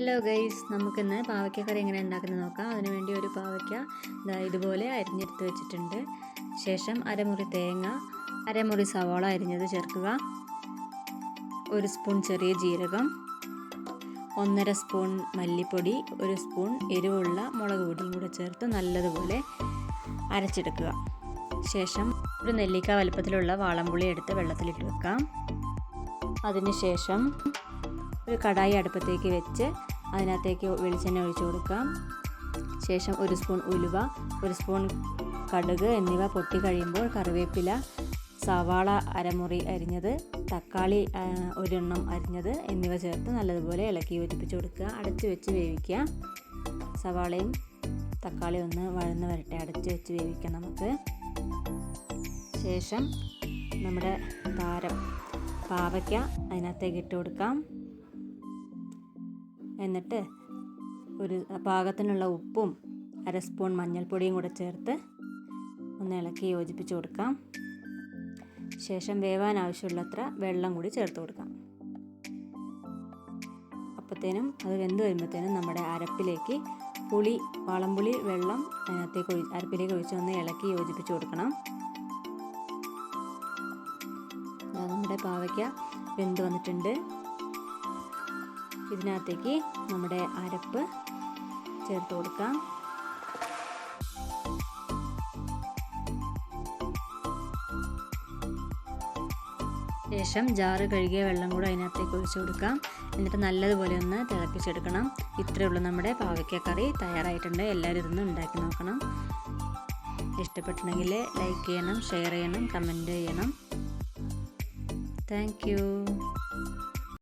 Hello guys നമുക്കിന്ന് പാവയ്ക്കക്കറി എങ്ങനെ ഉണ്ടാക്കുന്നത് നോക്കാം. അതിനുവേണ്ടി ഒരു പാവയ്ക്ക ഇതാ ഇതുപോലെ അരിഞ്ഞെടുത്ത് വെച്ചിട്ടുണ്ട്. ശേഷം അരമുറി തേങ്ങ അരമുറി സവാള അരിഞ്ഞത് ചേർക്കുക. ഒരു സ്പൂൺ ചെറിയ ജീരകം ഒന്നര സ്പൂൺ മല്ലിപ്പൊടി ഒരു സ്പൂൺ എരിവുള്ള മുളക് പൊടിയും കൂടെ ചേർത്ത് നല്ലതുപോലെ അരച്ചെടുക്കുക. ശേഷം ഒരു നെല്ലിക്ക വലുപ്പത്തിലുള്ള വാളംപുളി എടുത്ത് വെള്ളത്തിലിട്ട് വെക്കാം. അതിനുശേഷം ഒരു കടായി അടുപ്പത്തേക്ക് വെച്ച് അതിനകത്തേക്ക് വെളിച്ചെണ്ണ ഒഴിച്ചു കൊടുക്കാം. ശേഷം ഒരു സ്പൂൺ ഉലുവ ഒരു സ്പൂൺ കടുക് എന്നിവ പൊട്ടി കഴിയുമ്പോൾ കറിവേപ്പില സവാള അരമുറി അരിഞ്ഞത് തക്കാളി ഒരെണ്ണം അരിഞ്ഞത് എന്നിവ ചേർത്ത് നല്ലതുപോലെ ഇളക്കി യോജിപ്പിച്ച് കൊടുക്കുക. അടച്ചു വെച്ച് വേവിക്കുക. സവാളയും തക്കാളിയും ഒന്ന് വഴന്ന് വരട്ടെ. അടച്ചു വെച്ച് വേവിക്കാം നമുക്ക്. ശേഷം നമ്മുടെ താരം പാവയ്ക്ക അതിനകത്തേക്ക് ഇട്ട് കൊടുക്കാം. എന്നിട്ട് ഒരു പാകത്തിനുള്ള ഉപ്പും അര സ്പൂൺ മഞ്ഞൾപ്പൊടിയും കൂടെ ചേർത്ത് ഒന്ന് ഇളക്കി യോജിപ്പിച്ച് കൊടുക്കാം. ശേഷം വേവാൻ ആവശ്യമുള്ളത്ര വെള്ളം കൂടി ചേർത്ത് കൊടുക്കാം. അപ്പോഴത്തേനും അത് വെന്ത് വരുമ്പോഴത്തേനും നമ്മുടെ അരപ്പിലേക്ക് പുളി വളംപുളി വെള്ളം അതിനകത്തേക്ക് ഒഴി അരപ്പിലേക്ക് ഒഴിച്ച് ഒന്ന് ഇളക്കി യോജിപ്പിച്ച് കൊടുക്കണം. നമ്മുടെ പാവയ്ക്ക വെന്ത് വന്നിട്ടുണ്ട്. ഇതിനകത്തേക്ക് നമ്മുടെ അരപ്പ് ചേർത്ത് കൊടുക്കാം. ശേഷം ജാറ് കഴുകിയ വെള്ളം കൂടെ അതിനകത്തേക്ക് ഒഴിച്ചു കൊടുക്കാം. എന്നിട്ട് നല്ലതുപോലെ ഒന്ന് തിളപ്പിച്ചെടുക്കണം. ഇത്രയേ ഉള്ളൂ നമ്മുടെ പാവയ്ക്ക കറി തയ്യാറായിട്ടുണ്ട്. എല്ലാവരും ഇതൊന്ന് ഉണ്ടാക്കി നോക്കണം. ഇഷ്ടപ്പെട്ടിട്ടുണ്ടെങ്കിൽ ലൈക്ക് ചെയ്യണം ഷെയർ ചെയ്യണം കമന്റ് ചെയ്യണം. താങ്ക്